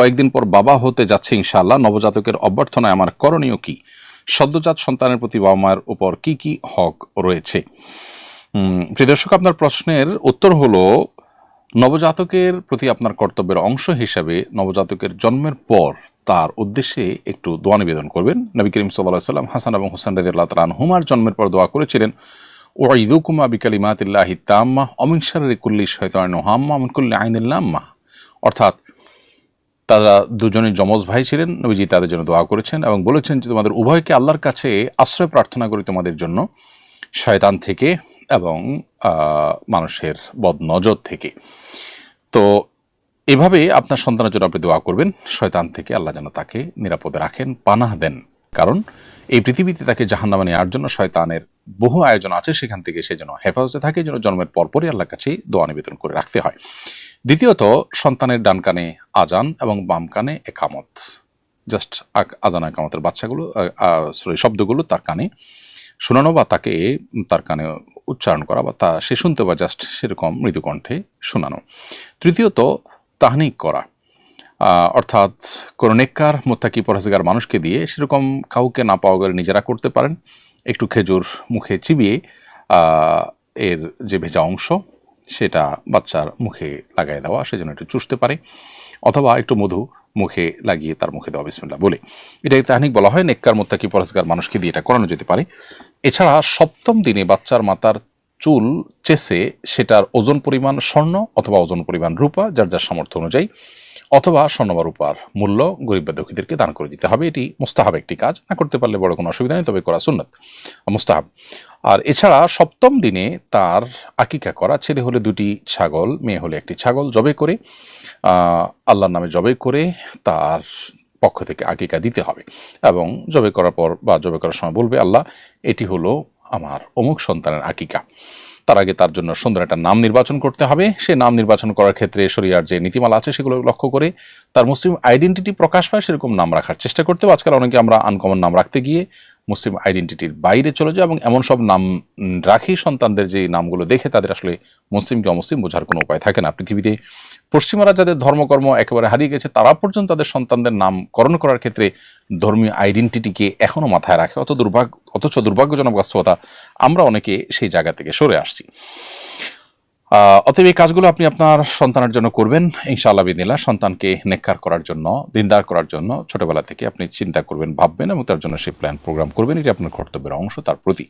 কয়েকদিন পর বাবা হতে যাচ্ছে ইনশাআল্লাহ। নবজাতকের অভ্যর্থনায় আমার করণীয় কি? সদ্যজাত সন্তানের প্রতি বাবা মায়ের উপর কি কি হক রয়েছে? প্রিয় দর্শক, আপনার প্রশ্নের উত্তর হলো, নবজাতকের প্রতি আপনার কর্তব্যের অংশ হিসাবে নবজাতকের জন্মের পর তার উদ্দেশ্যে একটু দোয়া নিবেদন করবেন। নবী করিম সাল্লাহ সাল্লাম হাসান এবং হোসেন রাজি আল্লাহ তালান হুমার জন্মের পর দোয়া করেছিলেন ও ঈদুকুমা বিকালিমাতিল্লাহি তাম্মা অমিংসারের কুল্লি শয়তান হাম্মা অমিনকুল্লি আইনিল্লাম্মা অর্থাৎ তারা দুজনে যমজ ভাই ছিলেন। নবীজি তাদের জন্য দোয়া করেছেন এবং বলেছেন যে, তোমাদের উভয়কে আল্লাহর কাছে আশ্রয় প্রার্থনা করি তোমাদের জন্য, শয়তান থেকে এবং মানুষের বদ নজর থেকে। তো এভাবে আপনার সন্তানের জন্য আপনি দোয়া করবেন। শয়তান থেকে আল্লাহ যেন তাকে নিরাপদে রাখেন, পানাহ দেন। কারণ এই পৃথিবীতে তাকে জাহান্নামা নেওয়ার জন্য শয়তানের বহু আয়োজন আছে। সেখান থেকে সে যেন হেফাজতে থাকে, যেন জন্মের পরপরই আল্লাহর কাছে দোয়া নিবেদন করে রাখতে হয়। দ্বিতীয়ত, সন্তানের ডান কানে আজান এবং বাম কানে একামত। জাস্ট আজান একামতের বাচ্চাগুলো সরি, শব্দগুলো তার কানে শোনানো বা তাকে তার কানে উচ্চারণ করা বা তা সে শুনতে বা জাস্ট সেরকম মৃদুকণ্ঠে শোনানো। তৃতীয়ত, তাহনিক করা। অর্থাৎ কোনো নেককার মোত্তাকি, পরহেজগার মানুষকে দিয়ে সেরকম কাউকে না পাওয়া গেলে নিজেরা করতে পারেন। একটু খেজুর মুখে চিবিয়ে এর যে ভেজা অংশ সেটা বাচ্চার মুখে লাগাই দেওয়া, সেজন্য একটু চুষতে পারে। অথবা একটু মধু মুখে লাগিয়ে তার মুখে দেওয়া বিসমিল্লা বলে। এটাকে তাহানিক বলা হয়, নেককার, মোত্তাকি পরস্কার মানুষকে দিয়ে এটা করানো যেতে পারে। এছাড়া সপ্তম দিনে বাচ্চার মাতার চুল চেসে সেটার ওজন পরিমাণ স্বর্ণ অথবা ওজন পরিমাণ রূপা, যার যার সামর্থ্য অনুযায়ী, অথবা স্বর্ণ বা রূপার মূল্য গরিব বা দুঃখীদেরকে দান করে দিতে হবে। এটি মুস্তাহাব একটি কাজ। না করতে পারলে বড় কোনো অসুবিধা নেই, তবে করা সুন্নত। মুস্তাহাব। আর এছাড়া সপ্তম দিনে তার আকিকা করা ছেলে হলে দুটি ছাগল, মেয়ে হলে একটি ছাগল জবে করে আল্লাহর নামে জবে করে তার পক্ষ থেকে আকিকা দিতে হবে। এবং জবে করার পর বা জবে করার সময় বলবে, আল্লাহ, এটি হলো আমার অমুক সন্তানের আকিকা। তার আগে তার জন্য সুন্দর একটা নাম নির্বাচন করতে হবে। সে নাম নির্বাচন করার ক্ষেত্রে শরিয়ার যে নীতিমালা আছে সেগুলো লক্ষ্য করে তার মুসলিম আইডেন্টিটি প্রকাশ পায়, সেরকম নাম রাখার চেষ্টা করতে আজকাল অনেকে আমরা আনকমন নাম রাখতে গিয়ে মুসলিম আইডেন্টিটির বাইরে চলে যায় এবং এমন সব নাম রাখি সন্তানদের যে নামগুলো দেখে তাদের আসলে মুসলিম কি অমুসলিম বোঝার কোনো উপায় থাকে না। পৃথিবীতে পশ্চিমারা যাদের ধর্মকর্ম একেবারে হারিয়ে গেছে, তারা পর্যন্ত তাদের সন্তানদের নামকরণ করার ক্ষেত্রে ধর্মীয় আইডেন্টিটিকে এখনও মাথায় রাখে। অত দুর্ভাগ্য অথচ দুর্ভাগ্যজনক বাস্তবতা আমরা অনেকে সেই জায়গা থেকে সরে আসছি। অতএব এই কাজগুলো আপনি আপনার সন্তানের জন্য করবেন, ইনশাআল্লাহ বিদিল্লা সন্তানকে নেককার করার জন্য, দিনদার করার জন্য ছোটবেলা থেকে আপনি চিন্তা করবেন, ভাববেন এবং তার জন্য সেই প্ল্যান প্রোগ্রাম করবেন। এটি আপনার কর্তব্যের অংশ তার প্রতি।